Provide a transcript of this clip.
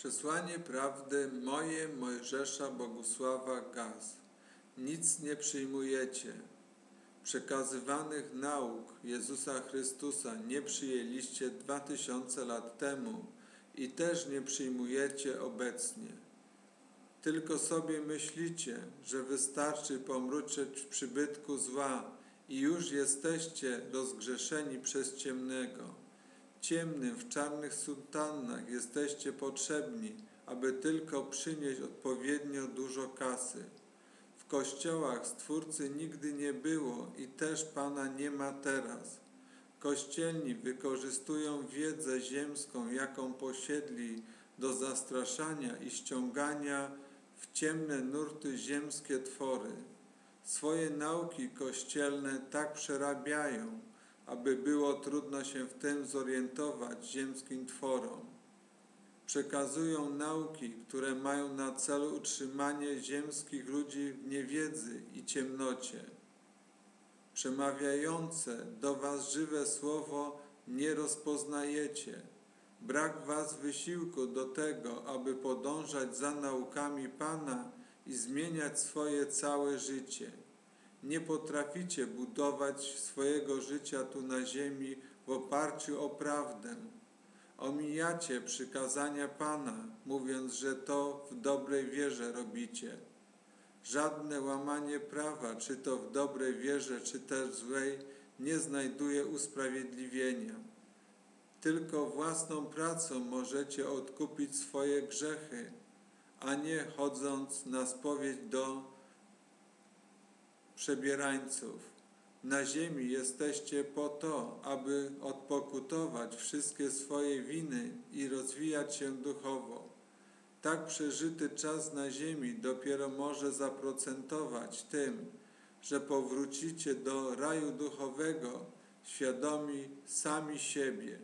Przesłanie prawdy moje Mojżesza Bogusława Gaz. Nic nie przyjmujecie. Przekazywanych nauk Jezusa Chrystusa nie przyjęliście dwa tysiące lat temu i też nie przyjmujecie obecnie. Tylko sobie myślicie, że wystarczy pomruczeć w przybytku zła i już jesteście rozgrzeszeni przez ciemnego ciemnym, w czarnych sutannach jesteście potrzebni, aby tylko przynieść odpowiednio dużo kasy. W kościołach Stwórcy nigdy nie było i też Pana nie ma teraz. Kościelni wykorzystują wiedzę ziemską, jaką posiedli do zastraszania i ściągania w ciemne nurty ziemskie twory. Swoje nauki kościelne tak przerabiają, aby było trudno się w tym zorientować ziemskim tworom. Przekazują nauki, które mają na celu utrzymanie ziemskich ludzi w niewiedzy i ciemnocie. Przemawiające do Was żywe słowo nie rozpoznajecie. Brak Was wysiłku do tego, aby podążać za naukami Pana i zmieniać swoje całe życie. Nie potraficie budować swojego życia tu na ziemi w oparciu o prawdę. Omijacie przykazania Pana, mówiąc, że to w dobrej wierze robicie. Żadne łamanie prawa, czy to w dobrej wierze, czy też złej, nie znajduje usprawiedliwienia. Tylko własną pracą możecie odkupić swoje grzechy, a nie chodząc na spowiedź do przebierańców. Na ziemi jesteście po to, aby odpokutować wszystkie swoje winy i rozwijać się duchowo. Tak przeżyty czas na ziemi dopiero może zaprocentować tym, że powrócicie do raju duchowego, świadomi sami siebie.